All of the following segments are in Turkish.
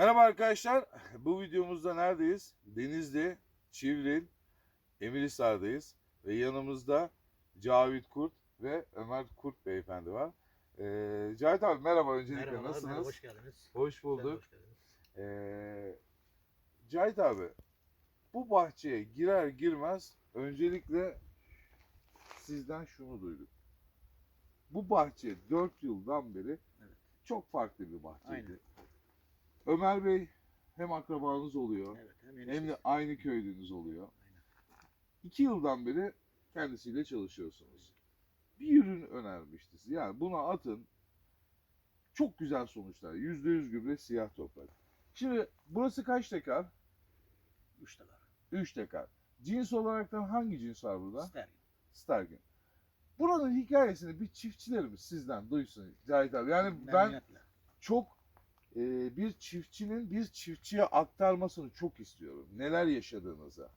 Merhaba arkadaşlar. Bu videomuzda neredeyiz? Denizli, Çivril, Emirhisar'dayız. Ve yanımızda Cavit Kurt ve Ömer Kurt beyefendi var. Ee, Cavit abi merhaba öncelikle Merhabalar, nasılsınız? merhaba, hoş geldiniz. Hoş bulduk. hoş. Ee, Cahit abi, bu bahçeye girer girmez öncelikle sizden şunu duyduk. Bu bahçe 4 yıldan beri Evet. çok farklı bir bahçeydi. Aynen. Ömer Bey hem akrabanız oluyor Evet, hem, hem de aynı köylünüz oluyor. Aynen. 2 yıldan beri kendisiyle çalışıyorsunuz. Bir ürün önermişti. size. Yani buna atın çok güzel sonuçlar. %100 gübre siyah toprak. Şimdi burası kaç dekar? Üç tane. 3 dekar. Cins olaraktan hangi cins var burada? İster. Stargin. Buranın hikayesini bir çiftçilerimiz sizden duysun Cahit abi. Yani ben Memnuniyetle. çok e, bir çiftçinin bir çiftçiye aktarmasını çok istiyorum. Neler yaşadığınızı.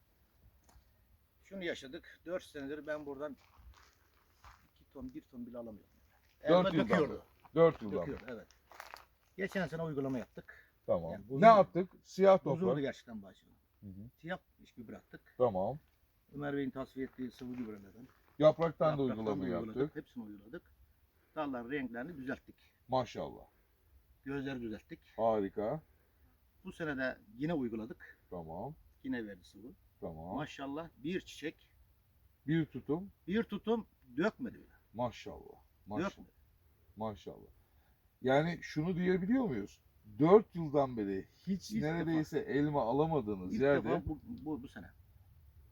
Şunu yaşadık. 4 senedir ben buradan 2 ton, 1 ton bile alamıyorum. Elma yıldan döküyordu. 4 yıldan. Döküyordu, evet. Geçen sene uygulama yaptık. Tamam. Yani buzul- ne yaptık? Siyah Bozuldu toprak. gerçekten bahçe. Hı hı. Siyah iş gübre attık. Tamam. Ömer Bey'in tasfiye ettiği sıvı gübrelerden. Yapraktan da yapraktan uygulama yaptık. Hepsini uyguladık. Dalların renklerini düzelttik. Maşallah. Gözleri düzelttik. Harika. Bu sene de yine uyguladık. Tamam. Yine verdi sıvı. Tamam. Maşallah bir çiçek, Bir tutum. bir tutum dökmedi bile. Maşallah. Maşallah. Dökmedi. Maşallah. Yani şunu diyebiliyor muyuz? 4 yıldan beri hiç İlk neredeyse elma alamadığınız İlk yerde defa bu, bu, bu sene.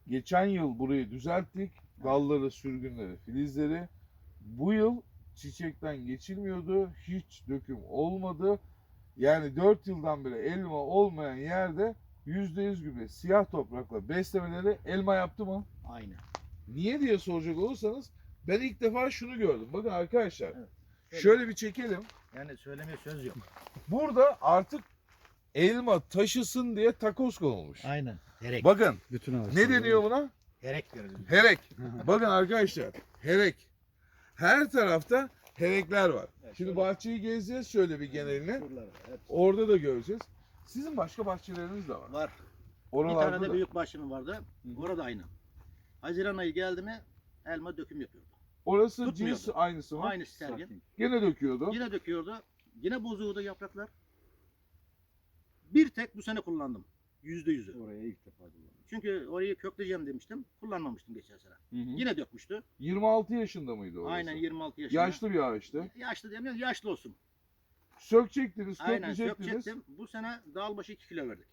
geçen yıl burayı düzelttik. Dalları, sürgünleri, filizleri. Bu yıl çiçekten geçilmiyordu. Hiç döküm olmadı. Yani 4 yıldan beri elma olmayan yerde %100 gübre siyah toprakla beslemeleri elma yaptı mı? Aynı. Niye diye soracak olursanız ben ilk defa şunu gördüm. Bakın arkadaşlar. Evet. Şöyle bir çekelim. Yani söylemeye söz yok. Burada artık elma taşısın diye takoz konulmuş. Aynen. Herek. Bakın Bütün ne deniyor buna? Herek diyoruz. Herek. Bakın arkadaşlar herek. Her tarafta herekler var. Evet, Şimdi şöyle. bahçeyi gezeceğiz şöyle bir geneline. Orada da göreceğiz. Sizin başka bahçeleriniz de var. Var. Bir Oralarda tane de da. büyük başımın vardı. Orada aynı. Haziran ayı geldi mi elma döküm yapıyordu. Orası tutmuyordu. cins aynısı mı? Aynı sergin. Gene döküyordu. Yine döküyordu. Yine bozuyordu yapraklar. Bir tek bu sene kullandım. Yüzde yüzü. Oraya ilk defa kullandım. Çünkü orayı kökleyeceğim demiştim. Kullanmamıştım geçen sene. Hı hı. Yine dökmüştü. 26 yaşında mıydı orası? Aynen 26 yaşında. Yaşlı bir ağaçtı. Yaşlı demiyorum yaşlı olsun. Sökecektiniz, Aynen kökleyecektiniz. sökecektim. Bu sene dal başı 2 kilo verdik.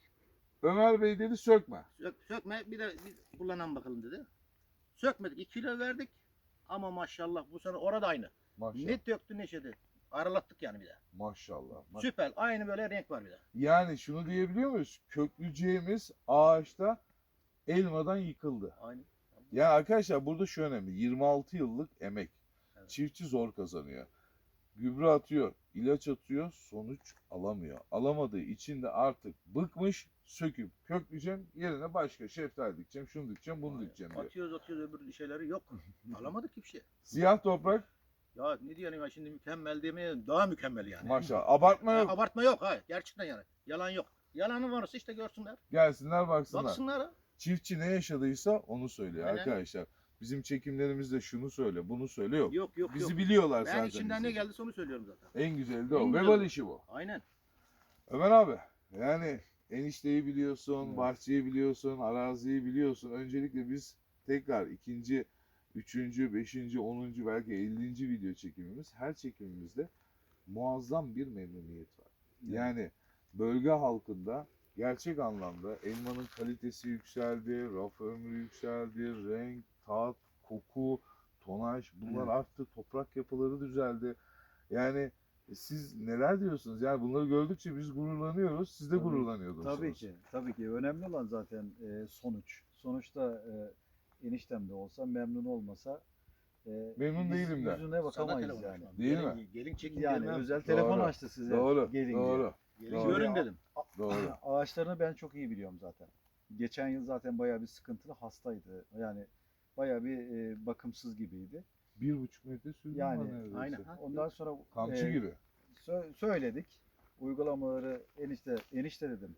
Ömer Bey dedi sökme. Sök, sökme bir de bir kullanan bakalım dedi. Sökmedik 2 kilo verdik. Ama maşallah bu sene orada aynı. Maşallah. Ne döktü ne şeydi. Aralattık yani bir de. Maşallah. maşallah. Süper. Aynı böyle renk var bir de. Yani şunu diyebiliyor muyuz? Kökleyeceğimiz ağaçta elmadan yıkıldı. Aynı. Yani arkadaşlar burada şu önemli. 26 yıllık emek. Evet. Çiftçi zor kazanıyor. Gübre atıyor, ilaç atıyor, sonuç alamıyor. Alamadığı için de artık bıkmış, söküp kökleyeceğim, yerine başka şeftali dikeceğim, şunu dikeceğim, bunu dikeceğim diyor. Atıyoruz atıyoruz öbür şeyleri yok. Alamadık ki bir şey. Siyah toprak Ya ne diyelim ya şimdi mükemmel demeye daha mükemmel yani. maşallah. Abartma yok. Abartma yok ha. Gerçekten yani. Yalan yok. Yalanı varsa işte görsünler. Gelsinler baksınlar. Baksınlar ha. Çiftçi ne yaşadıysa onu söylüyor Aynen. arkadaşlar. Bizim çekimlerimizde şunu söyle, bunu söyle yok. Yok yok Bizi yok. biliyorlar Ben zaten. içimden ne bizi. geldiyse onu söylüyorum zaten. En güzeli de o. En güzeli Vebal o. işi bu. Aynen. Ömer abi yani enişteyi biliyorsun, Evet. bahçeyi biliyorsun, araziyi biliyorsun. Öncelikle biz tekrar ikinci, üçüncü, beşinci, onuncu belki ellinci video çekimimiz. Her çekimimizde muazzam bir memnuniyet var. Yani bölge halkında gerçek anlamda elmanın kalitesi yükseldi, raf ömrü yükseldi, renk, tat, koku, tonaj bunlar Evet. arttı, toprak yapıları düzeldi. Yani siz neler diyorsunuz? Yani bunları gördükçe biz gururlanıyoruz. Siz de Tabii. gururlanıyordunuz. Tabii ki. Tabii ki. Önemli olan zaten sonuç. Sonuçta eniştem de olsa memnun olmasa e, Memnun biz değilim de. Yüzüne bakamayız yani. Değil gelin, mi? Gelin çekin Yani gelmem. özel telefon Doğru. açtı size. Doğru, Gelin diye. doğru, Gelin Doğru. görün dedim. doğru. Ağaçlarını ben çok iyi biliyorum zaten. Geçen yıl zaten bayağı bir sıkıntılı hastaydı. Yani bayağı bir e, bakımsız gibiydi. Bir buçuk metre sürdü Yani, yani, neredeyse. aynen. Ondan sonra Kamçı e, gibi. sö- söyledik. uygulamaları enişte enişte dedim.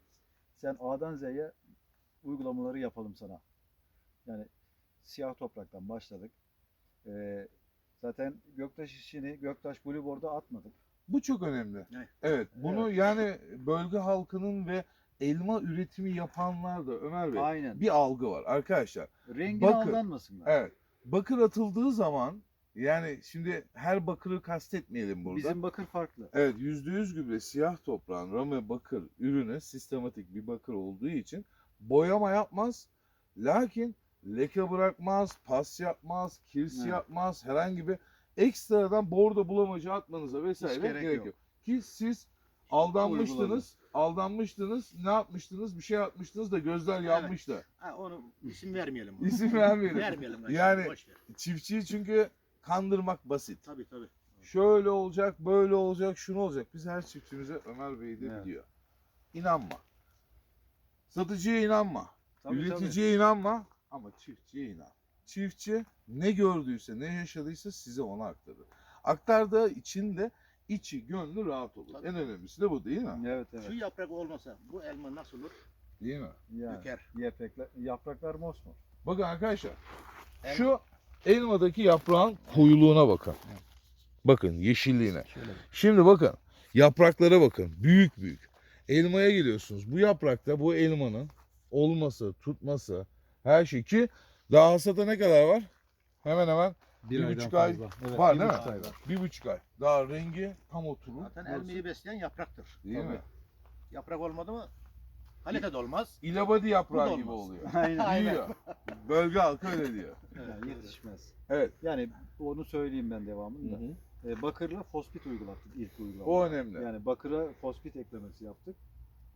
Sen A'dan Z'ye uygulamaları yapalım sana. Yani siyah topraktan başladık. Ee, zaten Göktaş işini Göktaş Blue Board'a atmadık. Bu çok önemli. Evet. Evet. Bunu yani bölge halkının ve elma üretimi yapanlar da Ömer Bey Aynen. bir algı var arkadaşlar. Rengine Bakır. aldanmasınlar. Evet. Bakır atıldığı zaman yani şimdi her bakırı kastetmeyelim burada. Bizim bakır farklı. Evet %100 gübre siyah toprağın rame bakır ürünü sistematik bir bakır olduğu için boyama yapmaz. Lakin leke bırakmaz, pas yapmaz, kirsi Evet. yapmaz, herhangi bir ekstradan bordo bulamacı atmanıza vesaire Hiç gerek, gerek yok. yok. Ki siz aldanmıştınız, Uyguladı. aldanmıştınız, ne yapmıştınız, bir şey yapmıştınız da gözler yanmıştı. Ha, onu isim vermeyelim. İsim vermeyelim. vermeyelim. Yani-. Çiftçiyi çünkü kandırmak basit. Tabii tabii. şöyle olacak, böyle olacak, şunu olacak. Biz her çiftçimize Ömer Bey de Evet. biliyor. İnanma. Satıcıya inanma. Tabii, üreticiye inanma ama çiftçiye inan. Çiftçi ne gördüyse, ne yaşadıysa size onu aktarır. Aktardığı için de içi, gönlü rahat olur. Tabii. En önemlisi de bu değil mi? Evet evet. Şu yaprak olmasa bu elma nasıl olur? Değil mi? Yani, Döker. yapraklar, yapraklar mosmor. Bakın arkadaşlar. El- Şu elmadaki yaprağın koyuluğuna bakın. Bakın yeşilliğine. Şöyle. Şimdi bakın yapraklara bakın büyük büyük. Elmaya geliyorsunuz. Bu yaprakta bu elmanın olması, tutması her şey ki daha hasata ne kadar var? Hemen hemen Bir aydan buçuk ay fazla. Evet, var bir değil buçuk mi? ay var. bir buçuk ay. Daha rengi tam oturur. Zaten Burası- elmayı besleyen yapraktır. Değil Tabii. mi? Yaprak olmadı mı kalite de olmaz. İlabadi yaprağı gibi oluyor. Aynen. Büyüyor. Bölge halkı öyle diyor. Yani yetişmez. Evet. Yani onu söyleyeyim ben devamında. Hı hı. E, bakırla fosfit uygulattık ilk uygulama. O önemli. Yani bakıra fosfit eklemesi yaptık.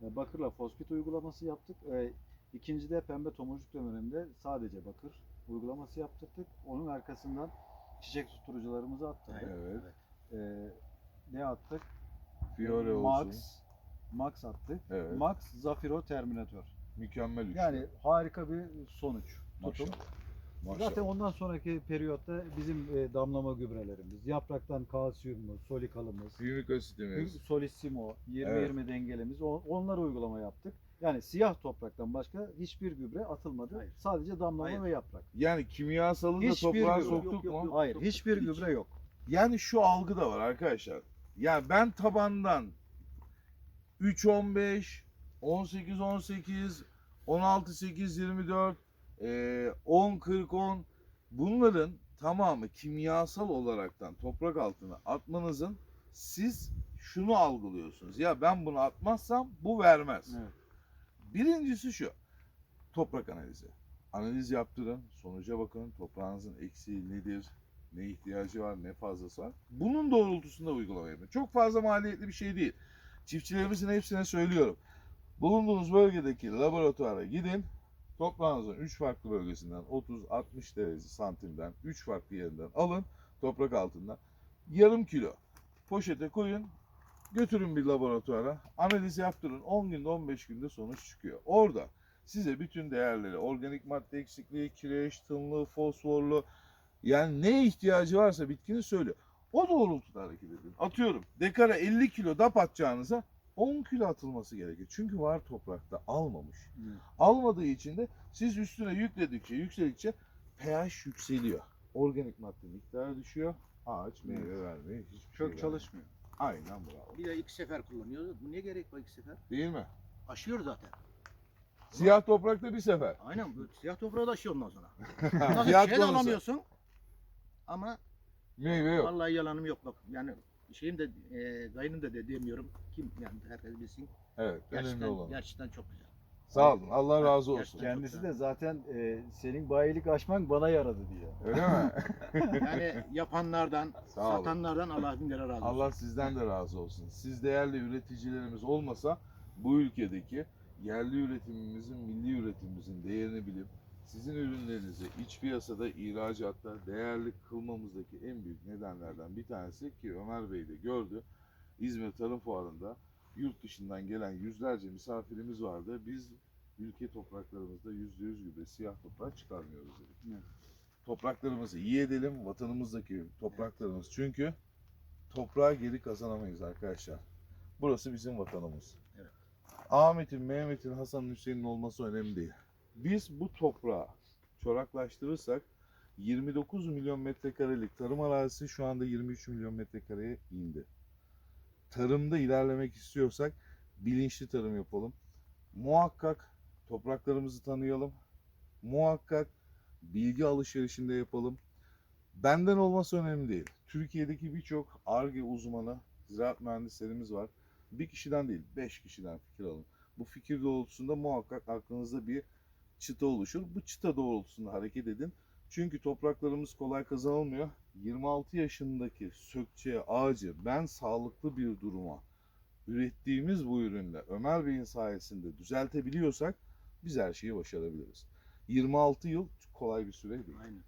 E, bakırla fosfit uygulaması yaptık. E, ikinci de pembe tomurcuk döneminde sadece bakır uygulaması yaptırdık. Onun arkasından çiçek tutturucularımızı attık. Evet. E, ne attık? Fiore olsun. Max, Max attık. Evet. Max Zafiro Terminator. Mükemmel üçlü. Yani harika bir sonuç. Tutum. Maşallah. Maşallah. Zaten ondan sonraki periyotta bizim e, damlama gübrelerimiz, yapraktan kalsiyumumuz, solikalımız, asitimiz. solissimo, 20-20 dengelemiz o- onları uygulama yaptık. Yani siyah topraktan başka hiçbir gübre atılmadı. Hayır. Sadece damlama Hayır. ve yaprak. Yani kimyasalı da Hiçbir toprağa gübre. soktuk Yok, yok, mu? yok. Hayır, hiçbir hiç. gübre yok. Yani şu algı da var arkadaşlar. Ya ben tabandan 3-15, 18-18, 16-8-24, e, 10-40-10 bunların tamamı kimyasal olaraktan toprak altına atmanızın siz şunu algılıyorsunuz. Ya ben bunu atmazsam bu vermez. Evet. Birincisi şu. Toprak analizi. Analiz yaptırın, sonuca bakın. Toprağınızın eksiği nedir? Ne ihtiyacı var, ne fazlası var. Bunun doğrultusunda uygulama yapın. Çok fazla maliyetli bir şey değil. Çiftçilerimizin hepsine söylüyorum. Bulunduğunuz bölgedeki laboratuvara gidin. Toprağınızın 3 farklı bölgesinden 30-60 derece santimden 3 farklı yerinden alın. Toprak altından. Yarım kilo poşete koyun. Götürün bir laboratuvara. Analiz yaptırın. 10 günde 15 günde sonuç çıkıyor. Orada size bütün değerleri, organik madde eksikliği, kireç, tınlı, fosforlu yani ne ihtiyacı varsa bitkinin söylüyor. O doğrultuda hareket edin. Atıyorum dekara 50 kilo dap atacağınıza 10 kilo atılması gerekiyor. Çünkü var toprakta almamış. Evet. Almadığı için de siz üstüne yükledikçe yükseldikçe pH yükseliyor. Organik madde miktarı düşüyor. Ağaç meyve vermiyor. Hiçbir şey Çok vermiyor. çalışmıyor. Aynen bravo. Bir de iki sefer kullanıyoruz. Bu ne gerek var iki sefer? Değil mi? Aşıyor zaten. Siyah toprakta bir sefer. Aynen bu siyah toprağı da aşıyor ondan sonra. Fiyat Fiyat şey de konusu. alamıyorsun. Ama Meyve yok. vallahi yalanım yok bak. Yani şeyim de e, dayının da de demiyorum. Kim yani herkes bilsin. Evet önemli Gerçekten, olan. gerçekten çok güzel. Sağ olun. Allah razı olsun. Kendisi de zaten e, senin bayilik aşman bana yaradı diyor. Öyle mi? Yani yapanlardan, Sağ olun. satanlardan Allah bin lira razı olsun. Allah sizden de razı olsun. Siz değerli üreticilerimiz olmasa bu ülkedeki yerli üretimimizin, milli üretimimizin değerini bilip sizin ürünlerinizi iç piyasada, ihracatta değerli kılmamızdaki en büyük nedenlerden bir tanesi ki Ömer Bey de gördü. İzmir Tarım Fuarı'nda yurt dışından gelen yüzlerce misafirimiz vardı. Biz ülke topraklarımızda yüzde yüz gübre siyah toprak çıkarmıyoruz dedik. Evet. Topraklarımızı iyi edelim, vatanımızdaki topraklarımız çünkü toprağı geri kazanamayız arkadaşlar. Burası bizim vatanımız. Evet. Ahmet'in, Mehmet'in, Hasan'ın, Hüseyin'in olması önemli değil. Biz bu toprağı çoraklaştırırsak 29 milyon metrekarelik tarım arazisi şu anda 23 milyon metrekareye indi. Tarımda ilerlemek istiyorsak bilinçli tarım yapalım. Muhakkak topraklarımızı tanıyalım. Muhakkak bilgi alışverişinde yapalım. Benden olması önemli değil. Türkiye'deki birçok ARGE uzmanı, ziraat mühendislerimiz var. Bir kişiden değil, beş kişiden fikir alın. Bu fikir doğrultusunda muhakkak aklınızda bir çıta oluşur. Bu çıta doğrultusunda hareket edin. Çünkü topraklarımız kolay kazanılmıyor. 26 yaşındaki sökçeye ağacı ben sağlıklı bir duruma ürettiğimiz bu ürünle Ömer Bey'in sayesinde düzeltebiliyorsak biz her şeyi başarabiliriz. 26 yıl kolay bir süre değil. Aynen.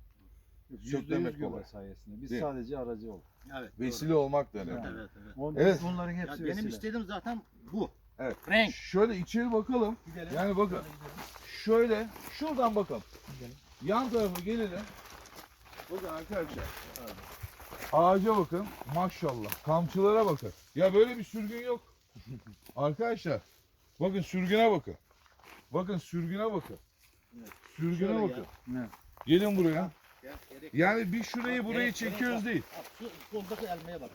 Söklemek kolay. sayesinde. Biz Değil sadece aracı olduk. Evet. Vesile olmak da doğru. önemli. Evet, evet. On- Evet. Bunların Ya hepsi benim vesile. istediğim zaten bu. Evet. Renk. Şöyle içeri bakalım. Gidelim. Yani bakın. Şöyle şuradan bakalım. Gidelim. Yan tarafa gelelim. Bakın arkadaşlar. Ağaca bakın. Maşallah. Kamçılara bakın. Ya böyle bir sürgün yok. arkadaşlar. Bakın sürgüne bakın. Bakın sürgüne bakın. Evet. Sürgüne Şöyle bakın. Ne? Gelin buraya. Yani bir şurayı burayı gerek- çekiyoruz değil. Şu soldaki elmeye bak.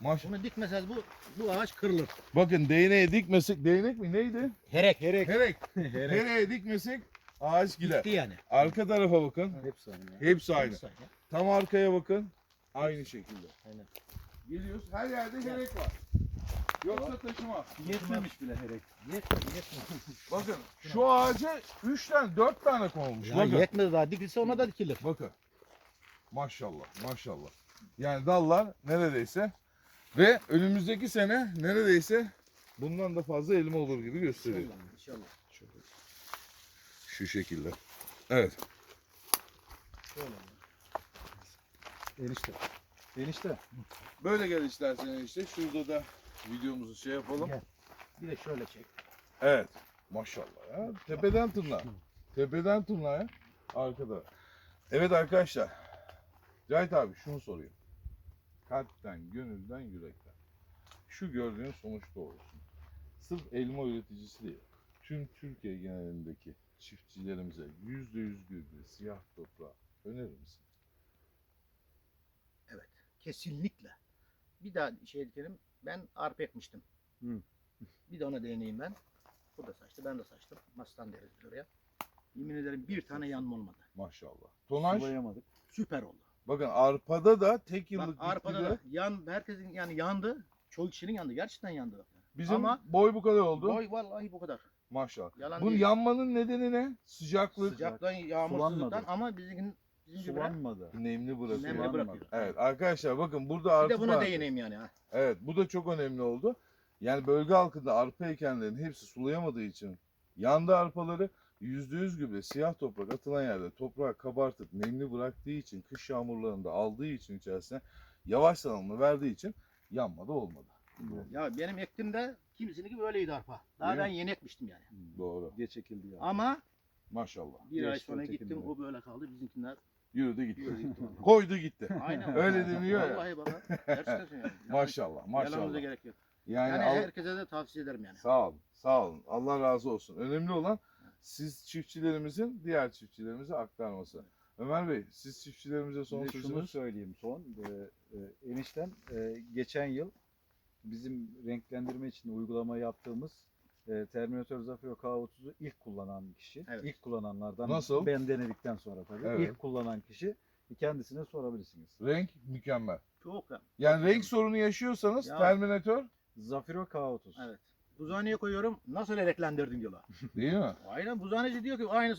Maş. Bunu dikmeseniz bu bu ağaç kırılır. Bakın değneğe dikmesek değnek mi neydi? Herek. Herek. Herek. Hereye dikmesek ağaç gider. Gitti yani. Arka tarafa bakın. Hepsi aynı. Hepsi aynı. Hepsi aynı. Tam arkaya bakın. Aynı şekilde. Aynen. Geliyoruz. Her yerde gerek var. Yoksa taşıma. Yetmemiş bile herek. Yetmedi yetmedi. Bakın şu ağaca 3 tane 4 tane konulmuş. Ya bakın. yetmedi daha dikilse ona da dikilir. Bakın. Maşallah maşallah. Yani dallar neredeyse ve önümüzdeki sene neredeyse bundan da fazla elma olur gibi gösteriyor. İnşallah. İnşallah. Şu şekilde. Evet. Şöyle. Enişte. Enişte. Böyle gel istersen işte. Şurada da videomuzu şey yapalım. Gel. Bir de şöyle çek. Evet. Maşallah ya. Tepeden tırnağa. Tepeden tırnağa arkada. Evet arkadaşlar. Cahit abi şunu sorayım. Kalpten, gönülden, yürekten. Şu gördüğün sonuç doğrusu. Sırf elma üreticisi değil. Tüm Türkiye genelindeki çiftçilerimize yüzde yüz gübre, siyah toprağı önerir misin? Evet. Kesinlikle. Bir daha şey dikelim. Ben arpa ekmiştim. Hı. Bir de ona değineyim ben. Bu da saçtı. Ben de saçtım. Mastan deriz oraya. Yemin ederim bir tane yanma olmadı. Maşallah. Tonaj. Sulayamadık. Süper oldu. Bakın arpada da tek Bak yıllık arpada bitkide da yan, herkesin yani yandı. Çoğu kişinin yandı. Gerçekten yandı. bak. bizim Ama- boy bu kadar oldu. Boy vallahi bu kadar. Maşallah. Yalan Bunun değil. yanmanın nedeni ne? Sıcaklık. Sıcaktan, yağmursuzluktan Sulanmadı. ama bizim bizim Sulanmadı. Nemli bırakıyor. nemli bırakıyor. Evet arkadaşlar bakın burada Bir arpa de buna değineyim yani. Ha. Evet bu da çok önemli oldu. Yani bölge halkında arpa ekenlerin hepsi sulayamadığı için yandı arpaları %100 gübre siyah toprak atılan yerde toprağı kabartıp nemli bıraktığı için kış yağmurlarında aldığı için içerisine yavaş salınımı verdiği için yanma da olmadı. Ya benim ektiğimde kimisinin gibi öyleydi arpa. Daha Değil ben mi? yeni ekmiştim yani. Doğru. Geç ekildi ya. Ama Maşallah. bir ay Geçti sonra ötekinde. gittim o böyle kaldı bizimkiler. Yürüdü gitti. Yürüdü gitti. Koydu gitti. Aynen. Öyle deniyor ya. Vallahi baba. Gerçekten söylüyorum. Yani Maşallah Yalanımıza maşallah. gerek yok. Yani, Yani, al- herkese de tavsiye ederim yani. Sağ olun, sağ olun. Allah razı olsun. Önemli olan siz çiftçilerimizin diğer çiftçilerimize aktarması. Ömer Bey, siz çiftçilerimize son Bir de şunu sözünüz. söyleyeyim son. Ee, e, eniştem e, geçen yıl bizim renklendirme için uygulama yaptığımız e, Terminator Zafiro K30'u ilk kullanan kişi. Evet. İlk kullananlardan. Nasıl? Ben denedikten sonra tabii. Evet. İlk kullanan kişi kendisine sorabilirsiniz. Renk mükemmel. Çok ya. Yani renk sorunu yaşıyorsanız Ya. Terminator Zafiro K30. Evet. Buzhaneye koyuyorum. Nasıl renklendirdin diyorlar. değil mi? Aynen buzhaneci diyor ki aynısı